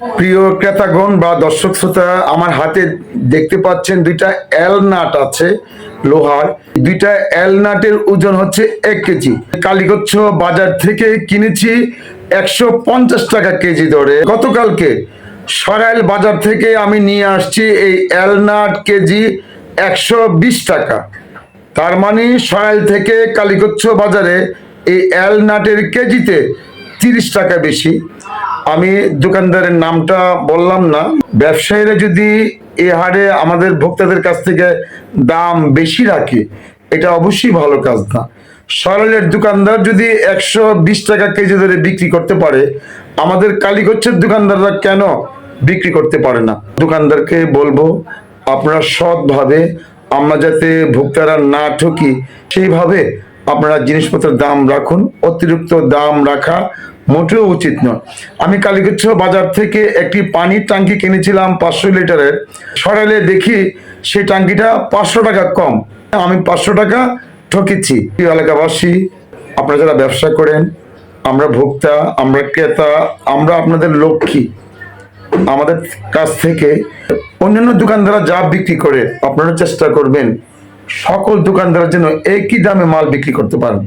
প্রিয় ক্রেতাগণ বা দর্শক শ্রোতা, আমার হাতে দেখতে পাচ্ছেন দুইটা এল নাট আছে লোহার। দুইটা এল নাটের ওজন হচ্ছে এক কেজি। কালীগচ্ছ বাজার থেকে কিনেছি একশো পঞ্চাশ টাকা কেজি দরে। গতকালকে সরাইল বাজার থেকে আমি নিয়ে আসছি এই এল নাট কেজি একশো বিশ টাকা। তার মানে সরাইল থেকে কালীগচ্ছ বাজারে এই এল নাটের কেজিতে তিরিশ টাকা বেশি। আমি দোকানদারের নামটা বললাম না। ব্যবসায়ীরা যদি এ হারে আমাদের ভোক্তাদের কাছ থেকে দাম বেশি রাখে, এটা অবশ্যই ভালো কাজ না। সরাইলের দোকানদার যদি একশো বিশ টাকা কেজি ধরে বিক্রি করতে পারে, আমাদের কালীগচ্ছের দোকানদাররা কেন বিক্রি করতে পারে না? দোকানদারকে বলব, আপনারা সৎভাবে, আমরা যাতে ভোক্তারা না ঠকি, সেইভাবে আপনারা জিনিসপত্রের দাম রাখুন, অতিরিক্ত দাম রাখা মোটেও উচিত নয়। আমি কালীগুচ্ছ বাজার থেকে একটি পানির ট্যাঙ্কি কিনেছিলাম পাঁচশো লিটারের। সরালে দেখি সেই ট্যাঙ্কিটা পাঁচশো টাকা কম। আমি পাঁচশো টাকা ঠকেছি এলাকাবাসী, আপনারা যারা ব্যবসা করেন, আমরা ভোক্তা, আমরা ক্রেতা, আমরা আপনাদের লক্ষ্মী, আমাদের কাছ থেকে অন্যান্য দোকানদাররা যা বিক্রি করে, আপনারা চেষ্টা করবেন সকল দোকানদারের জন্য একই দামে মাল বিক্রি করতে পারেন।